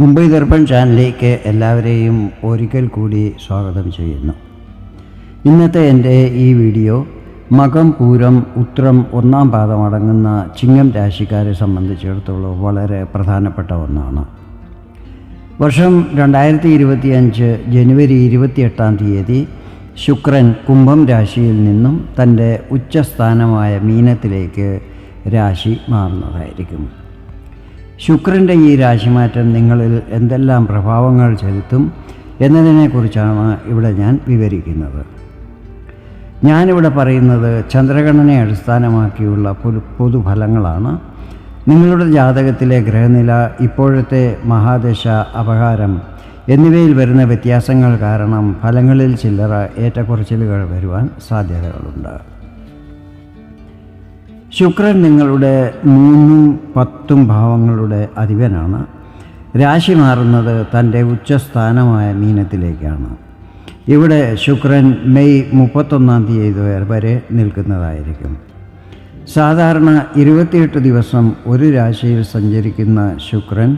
മുംബൈ ദർപ്പൺ ചാനലിലേക്ക് എല്ലാവരെയും ഒരിക്കൽ കൂടി സ്വാഗതം ചെയ്യുന്നു. ഇന്നത്തെ എന്റെ ഈ വീഡിയോ മകം പൂരം ഉത്രം ഒന്നാം പാദം അടങ്ങുന്ന ചിങ്ങം രാശിക്കാരെ സംബന്ധിച്ചിടത്തോളം വളരെ പ്രധാനപ്പെട്ട ഒന്നാണ്. വർഷം രണ്ടായിരത്തി ഇരുപത്തിയഞ്ച് ജനുവരി ഇരുപത്തിയെട്ടാം തീയതി ശുക്രൻ കുംഭം രാശിയിൽ നിന്നും തന്റെ ഉച്ചസ്ഥാനമായ മീനത്തിലേക്ക് രാശി മാറുന്നതായിരിക്കും. ശുക്രന്റെ ഈ രാശിമാറ്റം നിങ്ങളിൽ എന്തെല്ലാം പ്രഭാവങ്ങൾ ചെലുത്തും എന്നതിനെക്കുറിച്ചാണ് ഇവിടെ ഞാൻ വിവരിക്കുന്നത്. ഞാനിവിടെ പറയുന്നത് ചന്ദ്രഗണനെ അടിസ്ഥാനമാക്കിയുള്ള പൊതു പൊതുഫലങ്ങളാണ്. നിങ്ങളുടെ ജാതകത്തിലെ ഗ്രഹനില ഇപ്പോഴത്തെ മഹാദശ അപകാരം എന്നിവയിൽ വരുന്ന വ്യത്യാസങ്ങൾ കാരണം ഫലങ്ങളിൽ ചില്ലറ ഏറ്റക്കുറച്ചിലുകൾ വരുവാൻ സാധ്യതകളുണ്ട്. ശുക്രൻ നിങ്ങളുടെ മൂന്നും പത്തും ഭാവങ്ങളുടെ അധിപനാണ്. രാശി മാറുന്നത് തന്റെ ഉച്ചസ്ഥാനമായ മീനത്തിലേക്കാണ്. ഇവിടെ ശുക്രൻ മെയ് മുപ്പത്തൊന്നാം തീയതി വരെ നിൽക്കുന്നതായിരിക്കും. സാധാരണ ഇരുപത്തിയെട്ട് ദിവസം ഒരു രാശിയിൽ സഞ്ചരിക്കുന്ന ശുക്രൻ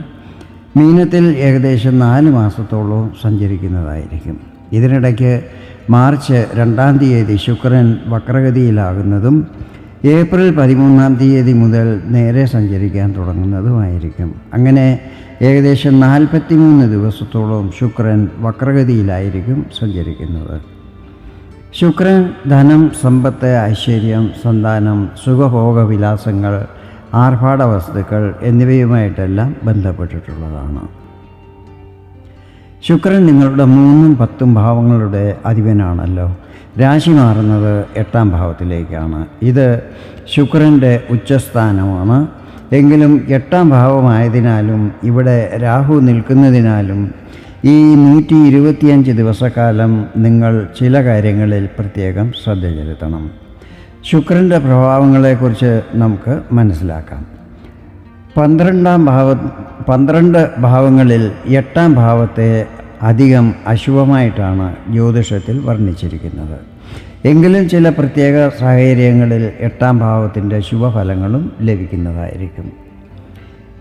മീനത്തിൽ ഏകദേശം നാല് മാസത്തോളം സഞ്ചരിക്കുന്നതായിരിക്കും. ഇതിനിടയ്ക്ക് മാർച്ച് രണ്ടാം തീയതി ശുക്രൻ വക്രഗതിയിലാകുന്നതും ഏപ്രിൽ പതിമൂന്നാം തീയതി മുതൽ നേരെ സഞ്ചരിക്കാൻ തുടങ്ങുന്നതുമായിരിക്കും. അങ്ങനെ ഏകദേശം നാൽപ്പത്തി മൂന്ന് ദിവസത്തോളം ശുക്രൻ വക്രഗതിയിലായിരിക്കും സഞ്ചരിക്കുന്നത്. ശുക്രൻ ധനം സമ്പത്ത് ഐശ്വര്യം സന്താനം സുഖഭോഗവിലാസങ്ങൾ ആർഭാട വസ്തുക്കൾ എന്നിവയുമായിട്ടെല്ലാം ബന്ധപ്പെട്ടിട്ടുള്ളതാണ്. ശുക്രൻ നിങ്ങളുടെ മൂന്നും പത്തും ഭാവങ്ങളുടെ അധിപനാണല്ലോ. രാശി മാറുന്നത് എട്ടാം ഭാവത്തിലേക്കാണ്. ഇത് ശുക്രന്റെ ഉച്ചസ്ഥാനമാണ്. എങ്കിലും എട്ടാം ഭാവമായതിനാലും ഇവിടെ രാഹു നിൽക്കുന്നതിനാലും ഈ നൂറ്റി ഇരുപത്തിയഞ്ച് ദിവസക്കാലം നിങ്ങൾ ചില കാര്യങ്ങളിൽ പ്രത്യേകം ശ്രദ്ധ ചെലുത്തണം. ശുക്രന്റെ പ്രഭാവങ്ങളെക്കുറിച്ച് നമുക്ക് മനസ്സിലാക്കാം. പന്ത്രണ്ടാം ഭാവ പന്ത്രണ്ട് ഭാവങ്ങളിൽ എട്ടാം ഭാവത്തെ അധികം അശുഭമായിട്ടാണ് ജ്യോതിഷത്തിൽ വർണിച്ചിരിക്കുന്നത്. എങ്കിലും ചില പ്രത്യേക സാഹചര്യങ്ങളിൽ എട്ടാം ഭാവത്തിന്റെ ശുഭഫലങ്ങളും ലഭിക്കുന്നതായിരിക്കും.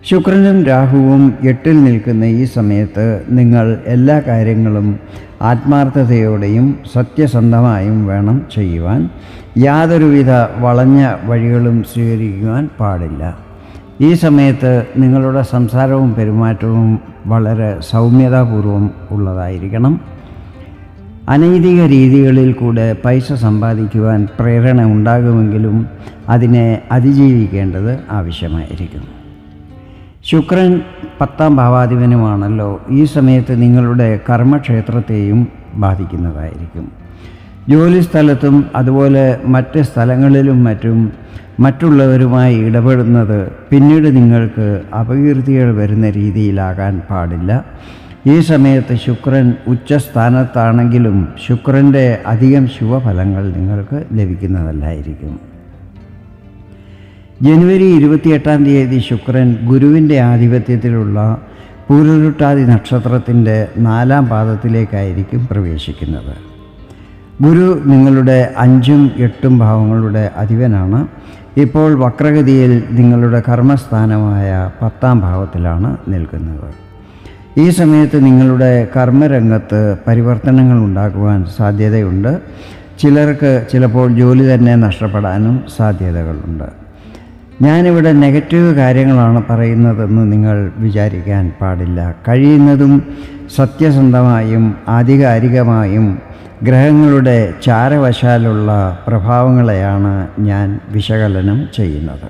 ശുക്രനും രാഹുവും എട്ടിൽ നിൽക്കുന്ന ഈ സമയത്ത് നിങ്ങൾ എല്ലാ കാര്യങ്ങളും ആത്മാർത്ഥതയോടെയും സത്യസന്ധമായും വേണം ചെയ്യുവാൻ. യാതൊരുവിധ വളഞ്ഞ വഴികളും സ്വീകരിക്കുവാൻ പാടില്ല. ഈ സമയത്ത് നിങ്ങളുടെ സംസാരവും പെരുമാറ്റവും വളരെ സൗമ്യതാപൂർവം ഉള്ളതായിരിക്കണം. അനൈതിക രീതികളിൽ കൂടെ പൈസ സമ്പാദിക്കുവാൻ പ്രേരണ ഉണ്ടാകുമെങ്കിലും അതിനെ അതിജീവിക്കേണ്ടത് ആവശ്യമായിരിക്കും ശുക്രൻ പത്താം ഭാവാധിപനുമാണല്ലോ. ഈ സമയത്ത് നിങ്ങളുടെ കർമ്മക്ഷേത്രത്തെയും ബാധിക്കുന്നതായിരിക്കും. ജോലിസ്ഥലത്തും അതുപോലെ മറ്റ് സ്ഥലങ്ങളിലും മറ്റും മറ്റുള്ളവരുമായി ഇടപെടുന്നത് പിന്നീട് നിങ്ങൾക്ക് അപകീർത്തികൾ വരുന്ന രീതിയിലാകാൻ പാടില്ല. ഈ സമയത്ത് ശുക്രൻ ഉച്ചസ്ഥാനത്താണെങ്കിലും ശുക്രന്റെ അധികം ശുഭഫലങ്ങൾ നിങ്ങൾക്ക് ലഭിക്കുന്നതല്ലായിരിക്കും. ജനുവരി ഇരുപത്തിയെട്ടാം തീയതി ശുക്രൻ ഗുരുവിന്റെ ആധിപത്യത്തിലുള്ള പൂരുരുട്ടാതി നക്ഷത്രത്തിന്റെ നാലാം പാദത്തിലേക്കായിരിക്കും പ്രവേശിക്കുന്നത്. ഗുരു നിങ്ങളുടെ അഞ്ചും എട്ടും ഭാവങ്ങളുടെ അധിപനാണ്. ഇപ്പോൾ വക്രഗതിയിൽ നിങ്ങളുടെ കർമ്മസ്ഥാനമായ പത്താം ഭാവത്തിലാണ് നിൽക്കുന്നത്. ഈ സമയത്ത് നിങ്ങളുടെ കർമ്മരംഗത്ത് പരിവർത്തനങ്ങൾ ഉണ്ടാക്കുവാൻ സാധ്യതയുണ്ട്. ചിലർക്ക് ചിലപ്പോൾ ജോലി തന്നെ നഷ്ടപ്പെടാനും സാധ്യതകളുണ്ട്. ഞാനിവിടെ നെഗറ്റീവ് കാര്യങ്ങളാണ് പറയുന്നതെന്ന് നിങ്ങൾ വിചാരിക്കാൻ പാടില്ല. കഴിയുന്നതും സത്യസന്ധമായും ആധികാരികമായും ഗ്രഹങ്ങളുടെ ചാരവശാലുള്ള പ്രഭാവങ്ങളെയാണ് ഞാൻ വിശകലനം ചെയ്യുന്നത്.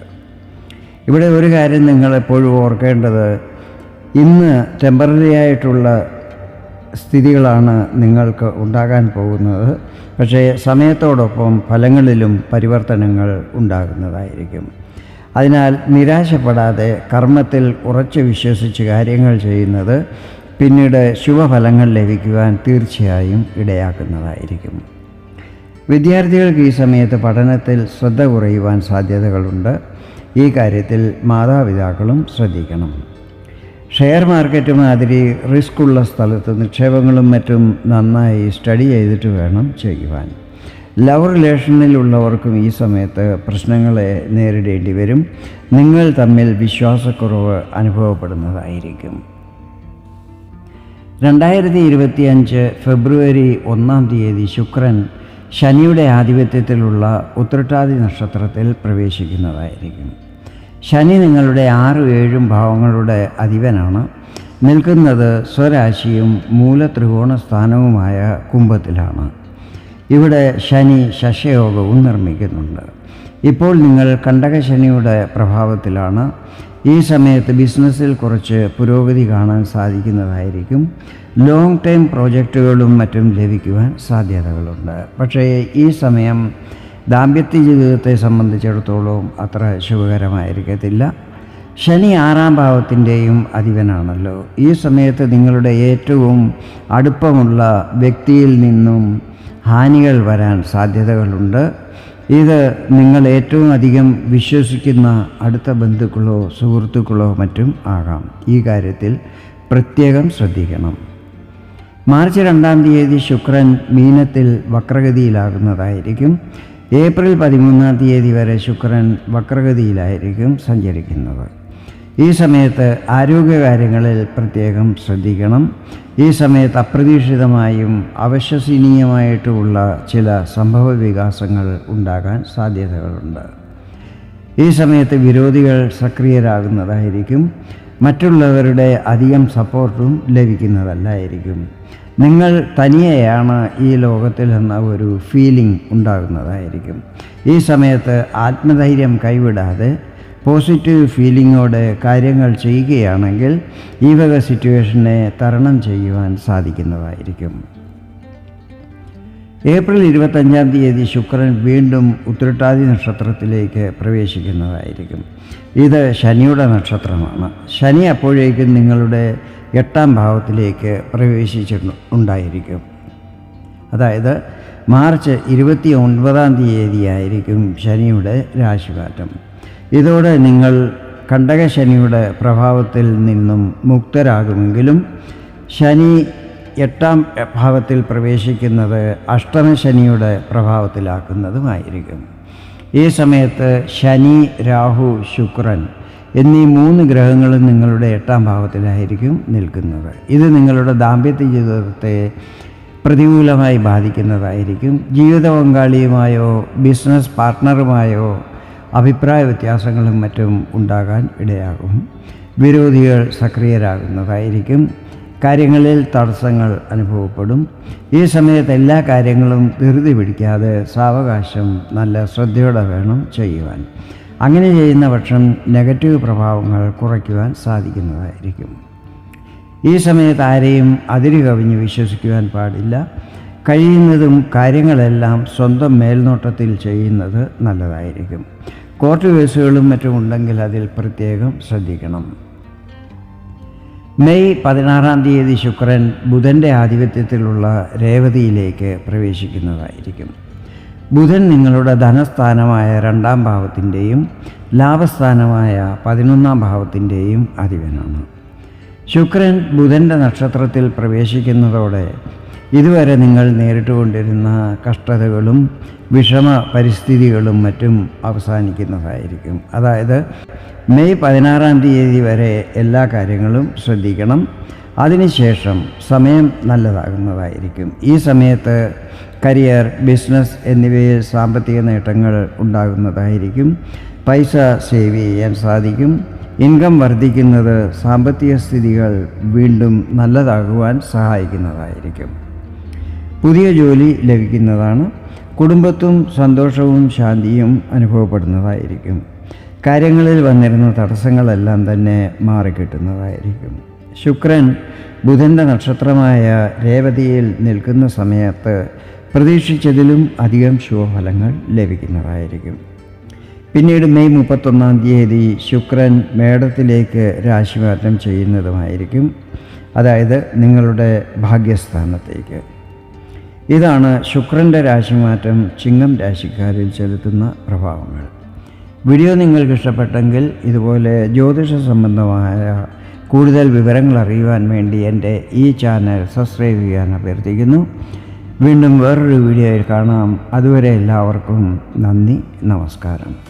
ഇവിടെ ഒരു കാര്യം നിങ്ങൾ എപ്പോഴും ഓർക്കേണ്ടത് ഇന്ന് ടെമ്പററി ആയിട്ടുള്ള സ്ഥിതികളാണ് നിങ്ങൾക്ക് ഉണ്ടാകാൻ പോകുന്നത്. പക്ഷേ സമയത്തോടൊപ്പം ഫലങ്ങളിലും പരിവർത്തനങ്ങൾ ഉണ്ടാകുന്നതായിരിക്കും. അതിനാൽ നിരാശപ്പെടാതെ കർമ്മത്തിൽ ഉറച്ചു വിശ്വസിച്ച് കാര്യങ്ങൾ ചെയ്യുന്നത് പിന്നീട് ശുഭഫലങ്ങൾ ലഭിക്കുവാൻ തീർച്ചയായും ഇടയാക്കുന്നതായിരിക്കും. വിദ്യാർത്ഥികൾക്ക് ഈ സമയത്ത് പഠനത്തിൽ ശ്രദ്ധ കുറയുവാൻ സാധ്യതകളുണ്ട്. ഈ കാര്യത്തിൽ മാതാപിതാക്കളും ശ്രദ്ധിക്കണം. ഷെയർ മാർക്കറ്റ് മാതിരി റിസ്ക് ഉള്ള സ്ഥലത്ത് നിക്ഷേപങ്ങളും മറ്റും നന്നായി സ്റ്റഡി ചെയ്തിട്ട് വേണം ചെയ്യുവാൻ. ലവ് റിലേഷനിലുള്ളവർക്കും ഈ സമയത്ത് പ്രശ്നങ്ങളെ നേരിടേണ്ടി വരും. നിങ്ങൾ തമ്മിൽ വിശ്വാസക്കുറവ് അനുഭവപ്പെടുന്നതായിരിക്കും. രണ്ടായിരത്തി ഇരുപത്തിയഞ്ച് ഫെബ്രുവരി ഒന്നാം തീയതി ശുക്രൻ ശനിയുടെ ആധിപത്യത്തിലുള്ള ഉത്രട്ടാതി നക്ഷത്രത്തിൽ പ്രവേശിക്കുന്നതായിരിക്കും. ശനി നിങ്ങളുടെ ആറും ഏഴും ഭാവങ്ങളുടെ അധിപനാണ്. നിൽക്കുന്നത് സ്വരാശിയും മൂലത്രികോണ സ്ഥാനവുമായ കുംഭത്തിലാണ്. ഇവിടെ ശനി ശശയോഗവും നിർമ്മിക്കുന്നുണ്ട്. ഇപ്പോൾ നിങ്ങൾ കണ്ടകശനിയുടെ പ്രഭാവത്തിലാണ്. ഈ സമയത്ത് ബിസിനസ്സിൽ കുറച്ച് പുരോഗതി കാണാൻ സാധിക്കുന്നതായിരിക്കും. ലോങ് ടൈം പ്രോജക്റ്റുകളും മറ്റും ലഭിക്കുവാൻ സാധ്യതകളുണ്ട്. പക്ഷേ ഈ സമയം ദാമ്പത്യ ജീവിതത്തെ സംബന്ധിച്ചിടത്തോളം അത്ര ശുഭകരമായിരിക്കത്തില്ല. ശനി ആറാം ഭാവത്തിന്റെയും അധിപനാണല്ലോ. ഈ സമയത്ത് നിങ്ങളുടെ ഏറ്റവും അടുപ്പമുള്ള വ്യക്തിയിൽ നിന്നും ഹാനികൾ വരാൻ സാധ്യതകളുണ്ട്. ഇത് നിങ്ങൾ ഏറ്റവും അധികം വിശ്വസിക്കുന്ന അടുത്ത ബന്ധുക്കളോ സുഹൃത്തുക്കളോ മറ്റും ആകാം. ഈ കാര്യത്തിൽ പ്രത്യേകം ശ്രദ്ധിക്കണം. മാർച്ച് രണ്ടാം തീയതി ശുക്രൻ മീനത്തിൽ വക്രഗതിയിലാകുന്നതായിരിക്കും. ഏപ്രിൽ പതിമൂന്നാം തീയതി വരെ ശുക്രൻ വക്രഗതിയിലായിരിക്കും സഞ്ചരിക്കുന്നത്. ഈ സമയത്ത് ആരോഗ്യകാര്യങ്ങളിൽ പ്രത്യേകം ശ്രദ്ധിക്കണം. ഈ സമയത്ത് അപ്രതീക്ഷിതമായും അവിശ്വസനീയമായിട്ടുമുള്ള ചില സംഭവ വികാസങ്ങൾ ഉണ്ടാകാൻ സാധ്യതകളുണ്ട്. ഈ സമയത്ത് വിരോധികൾ സക്രിയരാകുന്നതായിരിക്കും. മറ്റുള്ളവരുടെ അധികം സപ്പോർട്ടും ലഭിക്കുന്നതല്ലായിരിക്കും. നിങ്ങൾ തനിയെയാണ് ഈ ലോകത്തിൽ എന്ന ഒരു ഫീലിംഗ് ഉണ്ടാകുന്നതായിരിക്കും. ഈ സമയത്ത് ആത്മധൈര്യം കൈവിടാതെ പോസിറ്റീവ് ഫീലിങ്ങോടെ കാര്യങ്ങൾ ചെയ്യുകയാണെങ്കിൽ ഈ വക സിറ്റുവേഷനെ തരണം ചെയ്യുവാൻ സാധിക്കുന്നതായിരിക്കും. ഏപ്രിൽ ഇരുപത്തഞ്ചാം തീയതി ശുക്രൻ വീണ്ടും ഉത്രട്ടാതി നക്ഷത്രത്തിലേക്ക് പ്രവേശിക്കുന്നതായിരിക്കും. ഇത് ശനിയുടെ നക്ഷത്രമാണ്. ശനി അപ്പോഴേക്കും നിങ്ങളുടെ എട്ടാം ഭാവത്തിലേക്ക് പ്രവേശിച്ചിട്ടുണ്ടായിരിക്കും അതായത് മാർച്ച് ഇരുപത്തി ഒൻപതാം തീയതിയായിരിക്കും ശനിയുടെ രാശിമാറ്റം. ഇതോടെ നിങ്ങൾ കണ്ടകശനിയുടെ പ്രഭാവത്തിൽ നിന്നും മുക്തരാകുമെങ്കിലും ശനി എട്ടാം ഭാവത്തിൽ പ്രവേശിക്കുന്നത് അഷ്ടമശനിയുടെ പ്രഭാവത്തിലാക്കുന്നതുമായിരിക്കും. ഈ സമയത്ത് ശനി രാഹു ശുക്രൻ എന്നീ മൂന്ന് ഗ്രഹങ്ങളും നിങ്ങളുടെ എട്ടാം ഭാവത്തിലായിരിക്കും നിൽക്കുന്നത്. ഇത് നിങ്ങളുടെ ദാമ്പത്യ ജീവിതത്തെ പ്രതികൂലമായി ബാധിക്കുന്നതായിരിക്കും. ജീവിത പങ്കാളിയുമായോ ബിസിനസ് പാർട്ട്ണറുമായോ അഭിപ്രായ വ്യത്യാസങ്ങളും മറ്റും ഉണ്ടാകാൻ ഇടയാകും. വിരോധികൾ സക്രിയരാകുന്നതായിരിക്കും. കാര്യങ്ങളിൽ തടസ്സങ്ങൾ അനുഭവപ്പെടും. ഈ സമയത്ത് എല്ലാ കാര്യങ്ങളും ധൃതി പിടിക്കാതെ സാവകാശം നല്ല ശ്രദ്ധയോടെ വേണം ചെയ്യുവാൻ. അങ്ങനെ ചെയ്യുന്ന പക്ഷം നെഗറ്റീവ് പ്രഭാവങ്ങൾ കുറയ്ക്കുവാൻ സാധിക്കുന്നതായിരിക്കും. ഈ സമയത്ത് ആരെയും അതിര് കവിഞ്ഞ് വിശ്വസിക്കുവാൻ പാടില്ല. കഴിയുന്നതും കാര്യങ്ങളെല്ലാം സ്വന്തം മേൽനോട്ടത്തിൽ ചെയ്യുന്നത് നല്ലതായിരിക്കും. കോർട്ട് കേസുകളും മറ്റും ഉണ്ടെങ്കിൽ അതിൽ പ്രത്യേകം ശ്രദ്ധിക്കണം. മെയ് പതിനാറാം തീയതി ശുക്രൻ ബുധന്റെ ആധിപത്യത്തിലുള്ള രേവതിയിലേക്ക് പ്രവേശിക്കുന്നതായിരിക്കും. ബുധൻ നിങ്ങളുടെ ധനസ്ഥാനമായ രണ്ടാം ഭാവത്തിന്റെയും ലാഭസ്ഥാനമായ പതിനൊന്നാം ഭാവത്തിന്റെയും അധിപനാണ്. ശുക്രൻ ബുധന്റെ നക്ഷത്രത്തിൽ പ്രവേശിക്കുന്നതോടെ ഇതുവരെ നിങ്ങൾ നേരിട്ടുകൊണ്ടിരുന്ന കഷ്ടതകളും വിഷമ പരിസ്ഥിതികളും മറ്റും അവസാനിക്കുന്നതായിരിക്കും. അതായത് മെയ് പതിനാറാം തീയതി വരെ എല്ലാ കാര്യങ്ങളും ശ്രദ്ധിക്കണം. അതിനുശേഷം സമയം നല്ലതാകുന്നതായിരിക്കും. ഈ സമയത്ത് കരിയർ ബിസിനസ് എന്നിവയിൽ സാമ്പത്തിക നേട്ടങ്ങൾ ഉണ്ടാകുന്നതായിരിക്കും. പൈസ സേവ് ചെയ്യാൻ സാധിക്കും. ഇൻകം വർദ്ധിക്കുന്നത് സാമ്പത്തിക സ്ഥിതികൾ വീണ്ടും നല്ലതാകുവാൻ സഹായിക്കുന്നതായിരിക്കും. പുതിയ ജോലി ലഭിക്കുന്നതാണ്. കുടുംബത്തും സന്തോഷവും ശാന്തിയും അനുഭവപ്പെടുന്നതായിരിക്കും. കാര്യങ്ങളിൽ വന്നിരുന്ന തടസ്സങ്ങളെല്ലാം തന്നെ മാറിക്കിട്ടുന്നതായിരിക്കും. ശുക്രൻ ബുധന്റെ നക്ഷത്രമായ രേവതിയിൽ നിൽക്കുന്ന സമയത്ത് പ്രതീക്ഷിച്ചതിലും അധികം ശുഭഫലങ്ങൾ ലഭിക്കുന്നതായിരിക്കും. പിന്നീട് മെയ് മുപ്പത്തൊന്നാം തീയതി ശുക്രൻ മേടത്തിലേക്ക് രാശിമാറ്റം ചെയ്യുന്നതുമായിരിക്കും. അതായത് നിങ്ങളുടെ ഭാഗ്യസ്ഥാനത്തേക്ക്. ഇതാണ് ശുക്രന്റെ രാശിമാറ്റം ചിങ്ങം രാശിക്കാരിൽ ചെലുത്തുന്ന പ്രഭാവങ്ങൾ. വീഡിയോ നിങ്ങൾക്ക് ഇഷ്ടപ്പെട്ടെങ്കിൽ ഇതുപോലെ ജ്യോതിഷ സംബന്ധമായ കൂടുതൽ വിവരങ്ങൾ അറിയുവാൻ വേണ്ടി എന്റെ ഈ ചാനൽ സബ്സ്ക്രൈബ് ചെയ്യാൻ അഭ്യർത്ഥിക്കുന്നു. വീണ്ടും വേറൊരു വീഡിയോയിൽ കാണാം. അതുവരെ എല്ലാവർക്കും നന്ദി നമസ്കാരം.